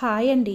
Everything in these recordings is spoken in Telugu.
హాయ్ అండి.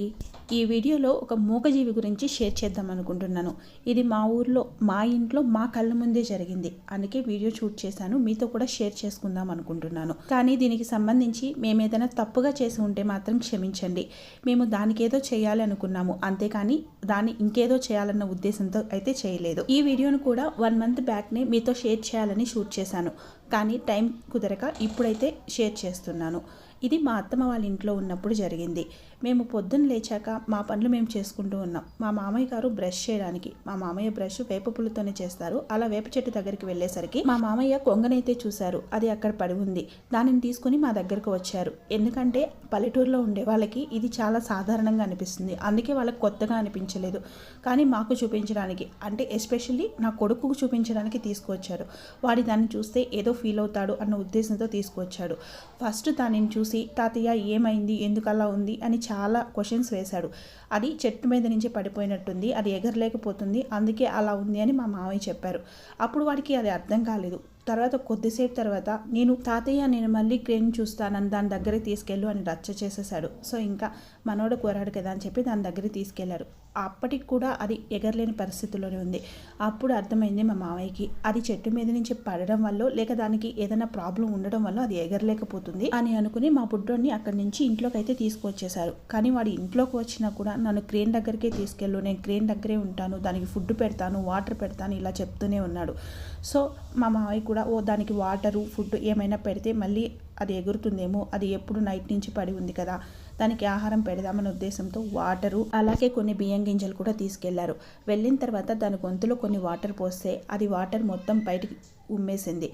ఈ వీడియోలో ఒక మూగజీవి గురించి షేర్ చేద్దాం అనుకుంటున్నాను. ఇది మా ఊర్లో మా ఇంట్లో మా కళ్ళ ముందే జరిగింది. అందుకే వీడియో షూట్ చేశాను. మీతో కూడా షేర్ చేసుకుందాం అనుకుంటున్నాను. కానీ దీనికి సంబంధించి మేము ఏదైనా తప్పుగా చేసి ఉంటే మాత్రం క్షమించండి. మేము దానికేదో చేయాలి అనుకున్నాము. అంతేకాని దాన్ని ఇంకేదో చేయాలన్న ఉద్దేశంతో అయితే చేయలేదు. ఈ వీడియోను కూడా వన్ మంత్ బ్యాక్నే మీతో షేర్ చేయాలని షూట్ చేశాను. కానీ టైం కుదరక ఇప్పుడైతే షేర్ చేస్తున్నాను. ఇది మా అత్తమ్మ వాళ్ళ ఇంట్లో ఉన్నప్పుడు జరిగింది. మేము పొద్దున్న లేచాక మా పనులు మేము చేసుకుంటూ ఉన్నాం. మా మామయ్య గారు బ్రష్ చేయడానికి మా మామయ్య బ్రష్ వేప పుల్లతోనే చేస్తారు. అలా వేప చెట్టు దగ్గరికి వెళ్ళేసరికి మా మామయ్య కొంగనైతే చూశారు. అది అక్కడ పడి ఉంది. దానిని తీసుకుని మా దగ్గరకు వచ్చారు. ఎందుకంటే పల్లెటూరులో ఉండే వాళ్ళకి ఇది చాలా సాధారణంగా అనిపిస్తుంది. అందుకే వాళ్ళకి కొత్తగా అనిపించలేదు. కానీ మాకు చూపించడానికి అంటే ఎస్పెషల్లీ నా కొడుకుకు చూపించడానికి తీసుకువచ్చారు. వాడి దాన్ని చూస్తే ఏదో ఫీల్ అవుతాడు అన్న ఉద్దేశంతో తీసుకువచ్చాడు. ఫస్ట్ దానిని చూసి తాతయ్య ఏమైంది? ఎందుకలా ఉంది? అని చాలా క్వశ్చన్స్ వేశాడు. అది చెట్టు మీద నుంచి పడిపోయినట్టుంది అది ఎగరలేకపోతుంది అందుకే అలా ఉంది అని మా మామయ్య చెప్పారు. అప్పుడు వాడికి అది అర్థం కాలేదు. తర్వాత కొద్దిసేపు తర్వాత నేను తాతయ్య నేను మళ్ళీ క్రేన్ చూస్తానని దాని దగ్గరికి తీసుకెళ్ళు అని రచ్చ చేసేసాడు సో ఇంకా మనోడు కోరాడు కదా అని చెప్పి దాని దగ్గరికి తీసుకెళ్ళారు. అప్పటికి కూడా అది ఎగరలేని పరిస్థితిలోనే ఉంది. అప్పుడు అర్థమైంది మా మామయ్యకి. అది చెట్టు మీద నుంచి పడడం వల్ల లేక దానికి ఏదైనా ప్రాబ్లం ఉండడం వల్ల అది ఎగరలేకపోతుంది అని అనుకుని మా బుడ్డోడిని అక్కడి నుంచి ఇంట్లోకి అయితే తీసుకొచ్చేసారు కానీ వాడు ఇంట్లోకి వచ్చినా కూడా నన్ను క్రేన్ దగ్గరికే తీసుకెళ్ళు నేను క్రేన్ దగ్గరే ఉంటాను దానికి ఫుడ్ పెడతాను వాటర్ పెడతాను ఇలా చెప్తూనే ఉన్నాడు. సో మా మామయ్య కూడా ఓ దానికి వాటరు ఫుడ్ ఏమైనా పెడితే మళ్ళీ అది ఎగురుతుందేమో అది ఎప్పుడు నైట్ నుంచి పడి ఉంది కదా. దానికి ఆహారం పెడదామనే ఉద్దేశంతో వాటరు అలాగే కొన్ని బియ్యం గింజలు కూడా తీసుకెళ్ళారు. వెళ్ళిన తర్వాత దాని గొంతులో కొన్ని వాటర్ పోస్తే అది వాటర్ మొత్తం బయటికి ఉమ్మేసింది.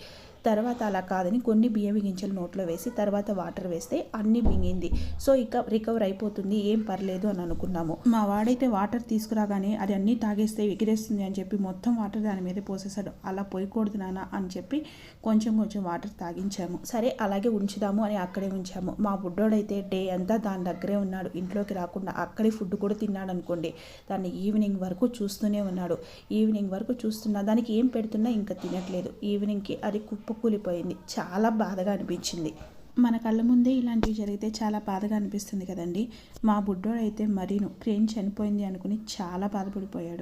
తర్వాత అలా కాదని కొన్ని బియ్యం గింజలు నోట్లో వేసి తర్వాత వాటర్ వేస్తే అన్ని మింగింది. సో ఇక రికవర్ అయిపోతుంది. ఏం పర్లేదు అని అనుకున్నాము. మా వాడైతే వాటర్ తీసుకురాగానే అది అన్నీ తాగేస్తే ఎగిరేస్తుంది అని చెప్పి మొత్తం వాటర్ దాని మీద పోసేసాడు అలా పోయకూడదు నాన్న అని చెప్పి కొంచెం కొంచెం వాటర్ తాగించాము. సరే అలాగే ఉంచుదాము అని అక్కడే ఉంచాము. మా బుడ్డోడైతే డే అంతా దాని దగ్గరే ఉన్నాడు. ఇంట్లోకి రాకుండా అక్కడే ఫుడ్ కూడా తిన్నాడు అనుకోండి దాన్ని ఈవినింగ్ వరకు చూస్తూనే ఉన్నాడు. ఈవినింగ్ వరకు చూస్తున్నా దానికి ఏం పెడుతున్నా ఇంకా తినట్లేదు. ఈవినింగ్కి అది కుప్ప కుప్పకూలిపోయింది. చాలా బాధగా అనిపించింది. మన కళ్ళ ముందే ఇలాంటివి జరిగితే చాలా బాధగా అనిపిస్తుంది కదండి. మా బుడ్డోడైతే మరీను క్రేన్ చనిపోయింది అనుకుని చాలా బాధపడిపోయాడు.